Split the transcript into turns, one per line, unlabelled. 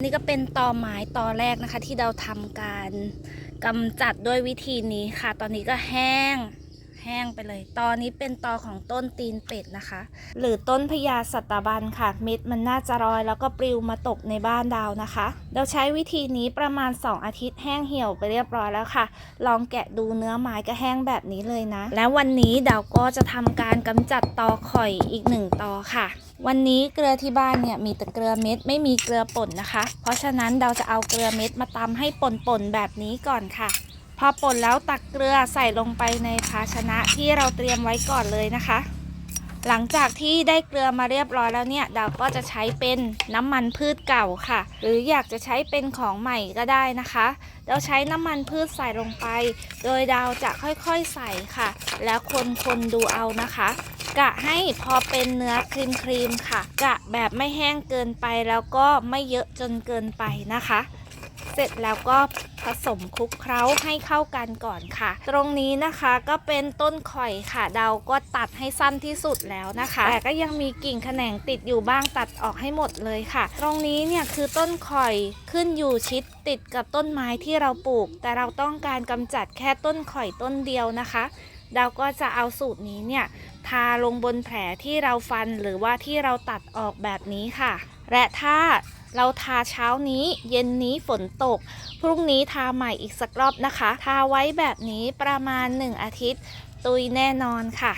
นี่ก็เป็นตอไม้ตอแรกนะคะ ที่เราทำการกำจัดด้วยวิธีนี้ค่ะ ตอนนี้ก็แห้งแห้งไปเลย ตอนนี้เป็นตอของต้นตีนเป็ดนะคะ หรือต้นพญาสัตบันค่ะ เม็ดมันน่าจะรอยแล้วก็ปลิวมาตกในบ้านดาวนะคะ เราใช้วิธีนี้ประมาณ 2 อาทิตย์แห้งเหี่ยวไปเรียบร้อยแล้วค่ะ ลองแกะดูเนื้อไม้ก็แห้งแบบนี้เลยนะ แล้ววันนี้ดาวก็จะทำการกำจัดตอข่อยอีกหนึ่งตอค่ะ วันนี้เกลือที่บ้านเนี่ยมีแต่เกลือเม็ดไม่มีเกลือป่นนะคะ เพราะฉะนั้นเราจะเอาเกลือเม็ดมาตำให้ป่นๆแบบนี้ก่อนค่ะ พอป่นแล้วตักเกลือใส่ลงไปในภาชนะที่เราเตรียมไว้ก่อนเลยนะคะ หลังจากที่ได้เกลือมาเรียบร้อยแล้วเนี่ยดาก็จะใช้เป็นน้ำมันพืชเก่าค่ะ หรืออยากจะใช้เป็นของใหม่ก็ได้นะคะ เราใช้น้ำมันพืชใส่ลงไป โดยดาวจะค่อยๆใส่ค่ะ แล้วคนๆดูเอานะคะ กะให้พอเป็นเนื้อครีมครีมๆค่ะ กะแบบไม่แห้งเกินไปแล้วก็ไม่เยอะจนเกินไปนะคะ เสร็จแล้วก็ผสมคลุกเคล้าให้เข้ากันก่อนค่ะ ตรงนี้นะคะก็เป็นต้นข่อยค่ะ เดาก็ตัดให้สั้นที่สุดแล้วนะคะ แต่ก็ยังมีกิ่งแขนงติดอยู่บ้างตัดออกให้หมดเลยค่ะ ตรงนี้เนี่ยคือต้นข่อยขึ้นอยู่ชิดติดกับต้นไม้ที่เราปลูก แต่เราต้องการกำจัดแค่ต้นข่อยต้นเดียวนะคะเราก็จะเอาสูตรนี้เนี่ยทาลงบนแผลที่เราฟันหรือว่าที่เราตัดออกแบบนี้ค่ะ และถ้าเราทาเช้านี้เย็นนี้ฝนตก พรุ่งนี้ทาใหม่อีกสักรอบนะคะ ทาไว้แบบนี้ประมาณ 1 อาทิตย์ ตุยแน่นอนค่ะ